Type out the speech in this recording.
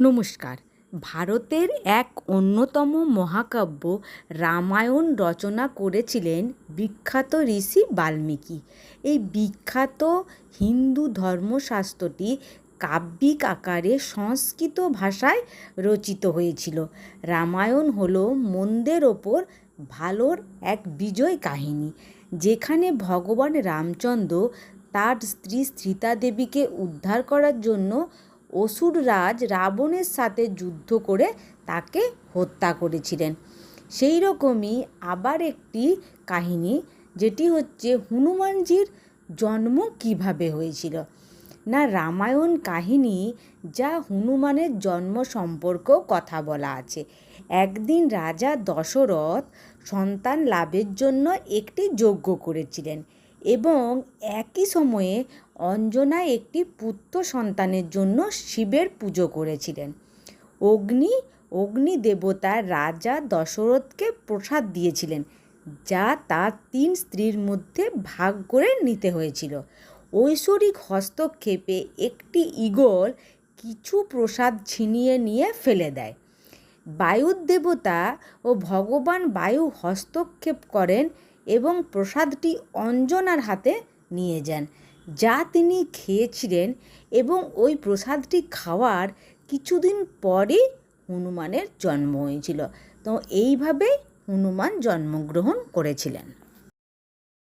নমস্কার। ভারতের এক অন্যতম মহাকাব্য রামায়ণ রচনা করেছিলেন বিখ্যাত ঋষি বাল্মীকি। এই বিখ্যাত হিন্দু ধর্মশাস্ত্রটি কাব্যিক আকারে সংস্কৃত ভাষায় রচিত হয়েছিল। রামায়ণ হল মন্দের ওপর ভালোর এক বিজয় কাহিনী, যেখানে ভগবান রামচন্দ্র তার স্ত্রী সীতা দেবীকে উদ্ধার করার জন্য অসুররাজ রাবণের সাথে যুদ্ধ করে তাকে হত্যা করেছিলেন। সেই রকমই আবার একটি কাহিনী, যেটি হচ্ছে হনুমানজির জন্ম কীভাবে হয়েছিল। না, রামায়ণ কাহিনী যা হনুমানের জন্ম সম্পর্কেও কথা বলা আছে। একদিন রাজা দশরথ সন্তান লাভের জন্য একটি যজ্ঞ করেছিলেন। এবং একই সময়ে অঞ্জনা একটি পুত্র সন্তানের জন্য শিবের পুজো করেছিলেন। অগ্নি অগ্নি দেবতা রাজা দশরথকে প্রসাদ দিয়েছিলেন, যা তার তিন স্ত্রীর মধ্যে ভাগ করে নিতে হয়েছিল। ঐশ্বরিক হস্তক্ষেপে একটি ঈগল কিছু প্রসাদ ছিনিয়ে নিয়ে ফেলে দেয়। বায়ুর দেবতা ও ভগবান বায়ু হস্তক্ষেপ করেন এবং প্রসাদটি অঞ্জনার হাতে নিয়ে যান, যা তিনি খেয়েছিলেন এবং ওই প্রসাদটি খাওয়ার কিছুদিন পরেই হনুমানের জন্ম হয়েছিল। তো এইভাবেই হনুমান জন্মগ্রহণ করেছিলেন।